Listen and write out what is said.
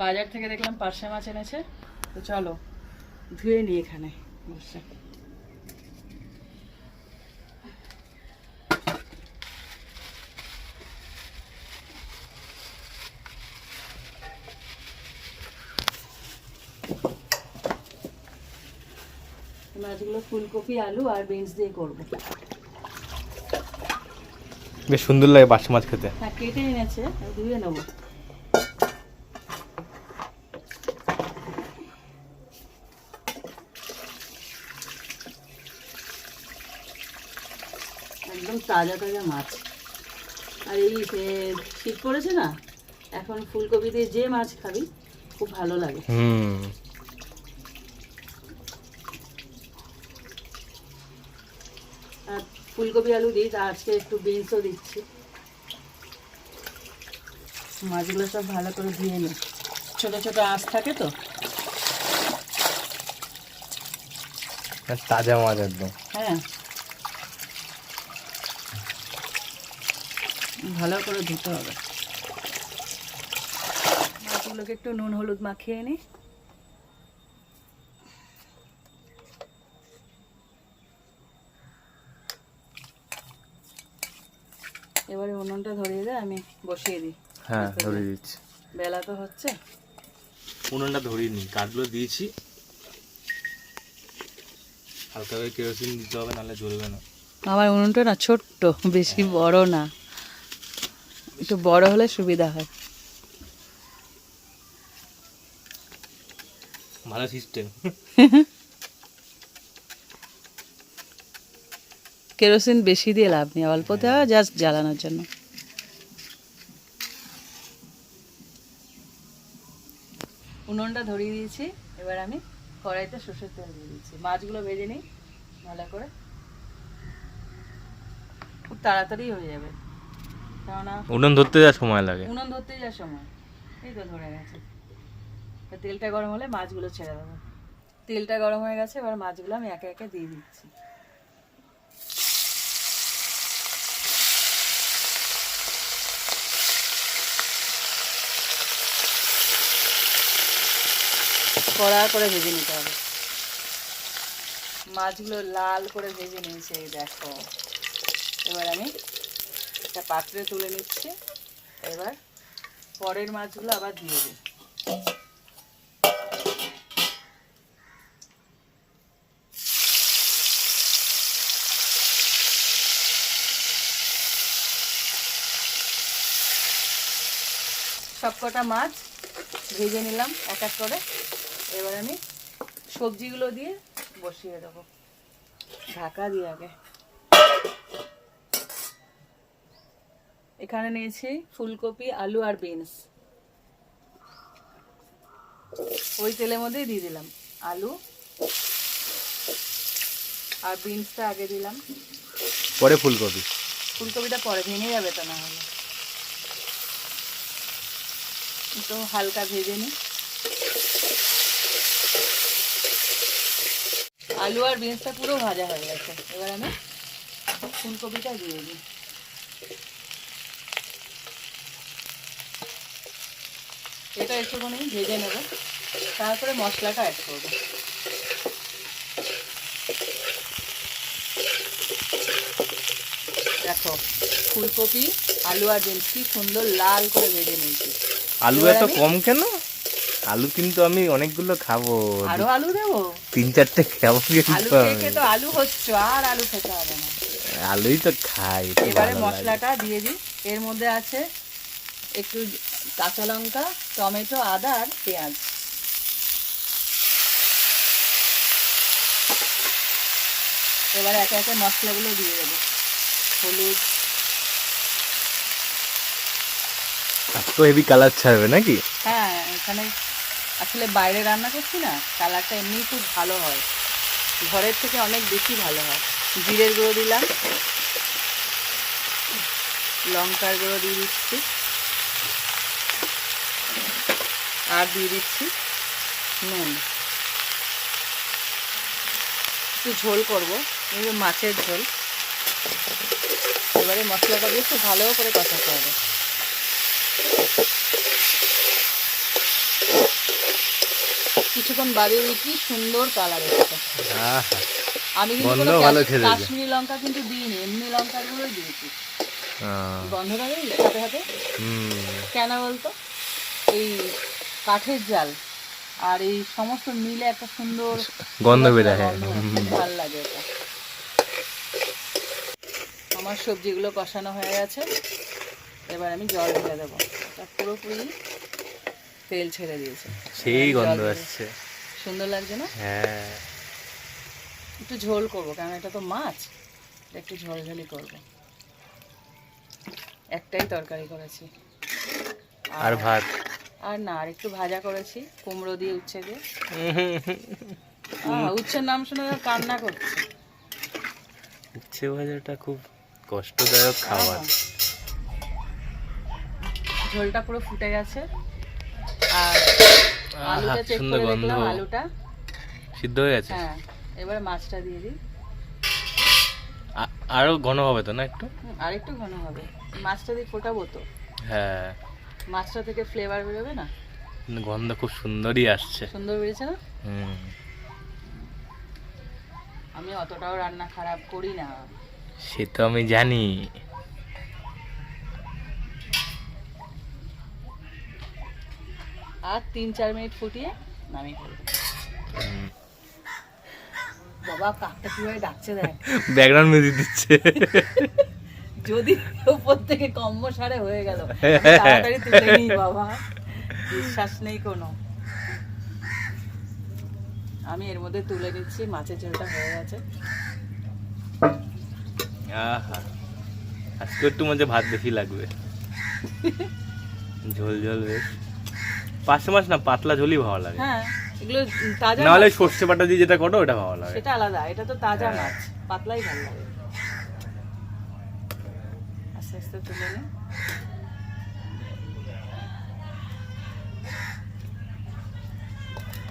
বাজার থেকে দেখলাম পার্শে মাছ এনেছে। তো চলো ধুয়ে নিই এখানে বসে। মাছগুলো ফুলকপি আলু আর বিনস দিয়ে করব। বেশ সুন্দর লাগে বাস মাছ খেতে। হ্যাঁ কেটে এনেছে ধুয়ে নেব একদম তাজা তাজা মাছ। আর এই শীত পড়েছে না এখন ফুলকপি দিয়ে যে মাছ খাবি খুব ভালো লাগে। আর ফুলকপি আলু দিই তা আজকে একটু বিনসও দিচ্ছি। মাছগুলো সব ভালো করে ধুয়ে নিই ছোট ছোট আঁশ থাকে তো? তাজা মাছ একদম। হ্যাঁ। ভালো করে ধুতে হবে। মাছগুলোকে একটু নুন হলুদ মাখিয়ে নিই এবারে উনুনটা ধরিয়ে দেয় আমি বসিয়ে দিই। হ্যাঁ ধরে দিচ্ছি। বেলা তো হচ্ছে। উনুনটা ধরিয়ে নি কাঠগুলো দিয়েছি। হালকা করে কেরোসিন দিতে হবে নাহলে জ্বলবে না। আমার উনুনটা না ছোট্ট বেশি বড় না। একটু বড় হলে সুবিধা হয়। ভালো সিস্টেম কেরোসিন বেশি দিয়ে লাভ নেই অল্প দেওয়া জাস্ট জ্বালানোর জন্য। উনুনটা ধরিয়ে দিয়েছি এবার আমি কড়াইতে সর্ষের তেল দিয়ে দিচ্ছি। মাছগুলো ভেজে নিই ভালো করে। খুব তাড়াতাড়ি হয়ে যাবে। কেননা উনুন ধরতে যা সময় লাগে। উনুন ধরতে যা সময়। এই তো ধরে গেছে। তেলটা গরম হলে মাছগুলো ছেড়ে দেবো। তেলটা গরম হয়ে গেছে এবার মাছগুলো আমি একে একে দিয়ে দিচ্ছি। কড়া করে ভেজে নিতে হবে। মাছগুলো লাল করে ভেজে নিয়েছে এই দেখো। এবার আমি একটা পাত্রে তুলে নিচ্ছি। এবার পরের মাছগুলো আবার দিয়ে দিই। সবকটা মাছ ভেজে নিলাম এক এক করে। এবার আমি সবজিগুলো দিয়ে বসিয়ে দেবো। ঢাকা দিয়ে আগে। এখানে নিয়েছি ফুলকপি আলু আর বিনস। ওই তেলের মধ্যেই দিয়ে দিলাম। আলু আর বিনসটা আগে দিলাম। পরে ফুলকপি। ফুলকপিটা পরে ভেঙে যাবে তো না হলে। একটু হালকা ভেজে নিই। আলু আর বিনসটা পুরো ভাজা হয়ে গেছে। এবার আমি ফুলকপিটা দিয়ে দিই। এটা একটুখানি ভেজে নেব। তারপরে মশলাটা অ্যাড করব। দেখো ফুলকপি আলু আর বিনস কি সুন্দর লাল করে ভেজে নিয়েছি। আলু এত কম কেন? আলু কিন্তু আমি অনেকগুলো খাব। আরও আলু দেবো? তিন চারটে খাব আলু কিন্তু খেয়ে তো আলু হচ্ছে আর আলু খেতে হবে না। আলুই তো খাই এবারে মশলাটা দিয়ে দিই। এর মধ্যে আছে একটু কাঁচা লঙ্কা টমেটো আদা আর পেঁয়াজ। এবারে একে একে মশলাগুলো দিয়ে দেবো। হলুদ। তো হেভি কালার ছাড়বে নাকি? হ্যাঁ এখানে আসলে বাইরে রান্না করছি না কালারটা এমনি খুব ভালো হয়। ঘরের থেকে অনেক বেশি ভালো হয়। জিরের গুঁড়ো দিলাম। লঙ্কার গুঁড়ো দিয়ে দিচ্ছি। আর দিয়ে দিচ্ছি নুন। একটু ঝোল করব মাছের ঝোল। এবারে মশলাটা দিয়ে একটু ভালো করে কষাতে হবে। কিছুক্ষণ বাদে কি সুন্দর কালার এসেছে। আমি কিন্তু। কাশ্মীরি লঙ্কা কিন্তু দিইনি এমনি লঙ্কার গুলোই দিয়েছি গন্ধটা হাতে হাতে কেন বলতো? কাঠের জাল। আর এই সমস্ত মিলে একটা সুন্দর গন্ধ বেরোয়, হ্যাঁ। গন্ধ, ভালো লাগে এটা। আমার সবজিগুলো কষানো হয়ে গেছে। এবার আমি জল ঢেলে দেবো। এটা পুরোপুরি তেল ছেড়ে দিয়েছে। সেই গন্ধ আসছে। সুন্দর লাগছে না? হ্যাঁ। একটু ঝোল করব কারণ এটা তো মাছ। এটা একটু ঝোল ঝোলই করব। একটাই তরকারি করেছি। আর ভাত? আর না আর একটু ভাজা করেছি কুমড়ো দিয়ে উচ্ছে দিয়ে। উচ্ছের নাম শুনে কান্না করছে। উচ্ছে ভাজাটা খুব কষ্টদায়ক খাবার। ঝোলটা পুরো ফুটে গেছে। আর আলুটা চেক করে দেখলাম আলুটা। সিদ্ধ হয়ে গেছে? হ্যাঁ এবার মাছটা দিয়ে দিই। আরও ঘন হবে তো না একটু? আর একটু ঘন হবে। মাছটা দিয়ে ফোটাবো তো। হ্যাঁ। মাছটা থেকে ফ্লেভার বেরোবে না? গন্ধ খুব সুন্দরই আসছে। সুন্দর বেরিয়েছে না? হুম। আমি অতটাও রান্না খারাপ করি না। সে তো আমি জানি। আর তিন চার মিনিট ফুটিয়ে নামিয়ে ফেলব। হুম। বাবা কাকটা কীভাবে ডাকছে দেখ। ব্যাকগ্রাউন্ড মিউজিক দিচ্ছে। যদি উপর থেকে কম্ব সারে হয়ে গেল তাড়াতাড়ি তুলে নিই বাবা। বিশ্বাস নেই কোনো। আমি এর মধ্যে তুলে নিচ্ছি মাছের ঝোলটা হয়ে গেছে। আহা আজকে একটু মধ্যে ভাত বেশি লাগবে। ঝোল ঝোল বেশ। পাঁচশো মাছ না পাতলা ঝোলই ভালো লাগে। হ্যাঁ এগুলো তাজা। সর্ষে বাটা দিয়ে যেটা করো ওটা ভালো লাগে। সেটা আলাদা এটা তো তাজা হ্যাঁ। মাছ পাতলাই ভালো লাগে। তুলে নি